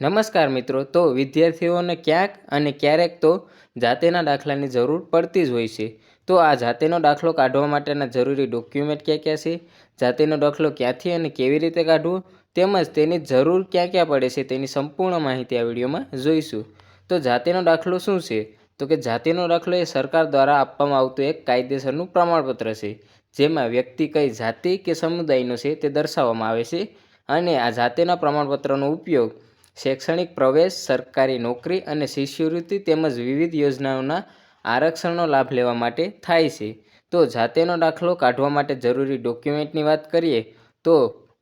નમસ્કાર મિત્રો, તો વિદ્યાર્થીઓને ક્યાંક અને ક્યારેક તો જાતેના દાખલાની જરૂર પડતી જ હોય છે. તો આ જાતેનો દાખલો કાઢવા માટેના જરૂરી ડોક્યુમેન્ટ ક્યાં ક્યાં છે? જાતેનો દાખલો ક્યાંથી અને કેવી રીતે કાઢવો? તેમજ તેની જરૂર ક્યાં ક્યાં પડે છે તેની સંપૂર્ણ માહિતી આ વિડીયોમાં જોઈશું. તો જાતેનો દાખલો શું છે? તો કે જાતિનો દાખલો એ સરકાર દ્વારા આપવામાં આવતું એક કાયદેસરનું પ્રમાણપત્ર છે, જેમાં વ્યક્તિ કઈ જાતિ કે સમુદાયનો છે તે દર્શાવવામાં આવે છે. અને આ જાતિના પ્રમાણપત્રનો ઉપયોગ શૈક્ષણિક પ્રવેશ, સરકારી નોકરી અને શિષ્યવૃત્તિ તેમજ વિવિધ યોજનાઓના આરક્ષણનો લાભ લેવા માટે થાય છે. તો જાતેનો દાખલો કાઢવા માટે જરૂરી ડોક્યુમેન્ટની વાત કરીએ, તો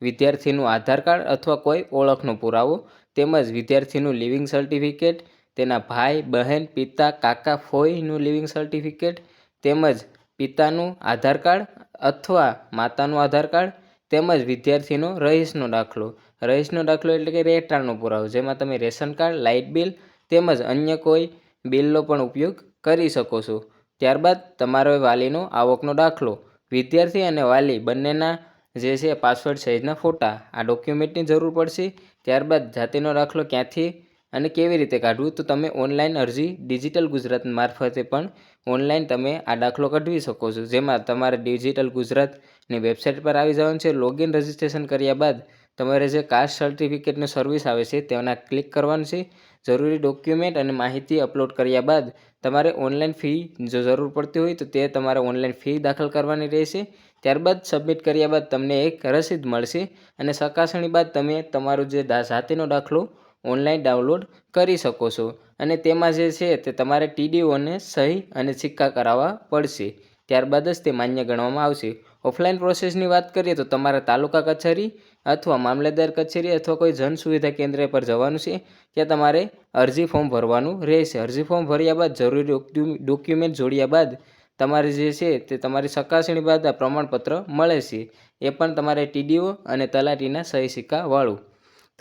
વિદ્યાર્થીનું આધાર કાર્ડ અથવા કોઈ ઓળખનો પુરાવો તેમજ વિદ્યાર્થીનું લિવિંગ સર્ટિફિકેટ, તેના ભાઈ, બહેન, પિતા, કાકા, ફોઈનું લિવિંગ સર્ટિફિકેટ તેમજ પિતાનું આધાર કાર્ડ અથવા માતાનું આધાર કાર્ડ તેમજ વિદ્યાર્થીનો રહીશનો દાખલો. રહીશનો દાખલો એટલે કે રહેઠાણનો પુરાવો, જેમાં તમે રેશન કાર્ડ, લાઇટ બિલ તેમજ અન્ય કોઈ બિલનો પણ ઉપયોગ કરી શકો છો. ત્યારબાદ તમારો વાલીનો આવકનો દાખલો. વિદ્યાર્થી અને વાલી બંનેના જે છે પાસવર્ડ સાઇઝના ફોટા. આ ડોક્યુમેન્ટની જરૂર પડશે. ત્યારબાદ જાતિનો દાખલો ક્યાંથી અને કેવી રીતે કાઢવું? તો તમે ઓનલાઈન અરજી ડિજિટલ ગુજરાત મારફતે પણ ઓનલાઈન તમે આ દાખલો કઢવી શકો છો. જેમાં તમારે ડિજિટલ ગુજરાતની વેબસાઇટ પર આવી જવાનું છે. લોગિન રજિસ્ટ્રેશન કર્યા બાદ તમારે જે કાસ્ટ સર્ટિફિકેટની સર્વિસ આવે છે, તેના ક્લિક કરવાનું છે. જરૂરી ડોક્યુમેન્ટ અને માહિતી અપલોડ કર્યા બાદ તમારે ઓનલાઈન ફી જો જરૂર પડતી હોય તો તે તમારે ઓનલાઈન ફી દાખલ કરવાની રહેશે. ત્યારબાદ સબમિટ કર્યા બાદ તમને એક રસીદ મળશે અને ચકાસણી બાદ તમે તમારો જે જાતિનો દાખલો ઓનલાઈન ડાઉનલોડ કરી શકો છો. અને તેમાં જે છે તે તમારે ટીડીઓને સહી અને સિક્કા કરાવવા પડશે. ત્યારબાદ જ તે માન્ય ગણવામાં આવશે. ઓફલાઈન પ્રોસેસની વાત કરીએ તો તમારે તાલુકા કચેરી અથવા મામલેદાર કચેરી અથવા કોઈ જન સુવિધા કેન્દ્ર પર જવાનું છે, ત્યાં તમારે અરજી ફોર્મ ભરવાનું રહેશે. અરજી ફોર્મ ભર્યા બાદ જરૂરી ડોક્યુમેન્ટ જોડ્યા બાદ તમારે જે છે તે તમારી ચકાસણી બાદ આ પ્રમાણપત્ર મળે છે. એ પણ તમારે ટીડીઓ અને તલાટીના સહી સિક્કાવાળું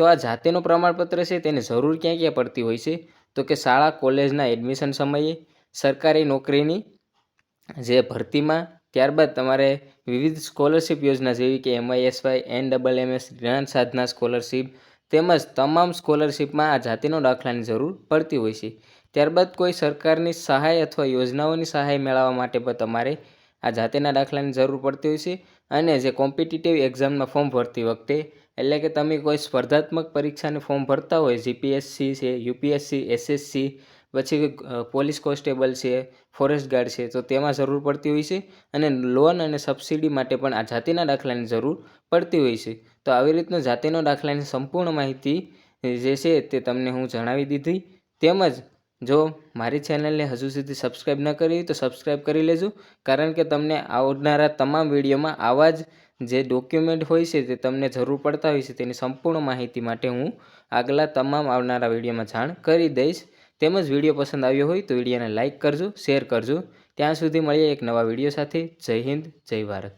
તો આ જાતિનું પ્રમાણપત્ર છે તેની જરૂર ક્યાં ક્યાં પડતી હોય છે? તો કે શાળા, કોલેજના એડમિશન સમયે, સરકારી નોકરીની જે ભરતીમાં, ત્યારબાદ તમારે વિવિધ સ્કોલરશિપ યોજના જેવી કે એમઆઈએસવાય એન ડબલ એમએસ જ્ઞાન સાધના સ્કોલરશિપ તેમજ તમામ સ્કોલરશિપમાં આ જાતિનો દાખલાની જરૂર પડતી હોય છે. ત્યારબાદ કોઈ સરકારની સહાય અથવા યોજનાઓની સહાય મેળવવા માટે પણ તમારે આ જાતિના દાખલાની જરૂર પડતી હોય છે અને જે કોમ્પિટિટિવ એક્ઝામના ફોર્મ ભરતી વખતે, એટલે કે તમે કોઈ સ્પર્ધાત્મક પરીક્ષાને ફોર્મ ભરતા હોય જીપીએસસી છે યુપીએસસી એસએસસી પછી પોલીસ કોન્સ્ટેબલ છે ફોરેસ્ટ ગાર્ડ છે, તો તેમાં જરૂર પડતી હોય છે અને લોન અને સબસિડી માટે પણ આ જાતિના દાખલાની જરૂર પડતી હોય છે. તો આવી રીતના જાતિનો દાખલાની સંપૂર્ણ માહિતી જે છે તે તમને હું જણાવી દીધી. તેમજ જો મારી ચેનલને હજુ સુધી સબસ્ક્રાઈબ ન કરી તો સબસ્ક્રાઈબ કરી લેજો, કારણ કે તમને આવનારા તમામ વિડીયોમાં આવા જ જે ડોક્યુમેન્ટ હોય છે તે તમને જરૂર પડતા હોય છે તેની સંપૂર્ણ માહિતી માટે હું આગલા તમામ આવનારા વિડીયોમાં જાણ કરી દઈશ. તેમજ વીડિયો પસંદ આવ્યો હોય તો વિડીયોને લાઇક કરજો, શેર કરજો. ત્યાં સુધી મળીએ એક નવા વીડિયો સાથે. જય હિન્દ, જય ભારત.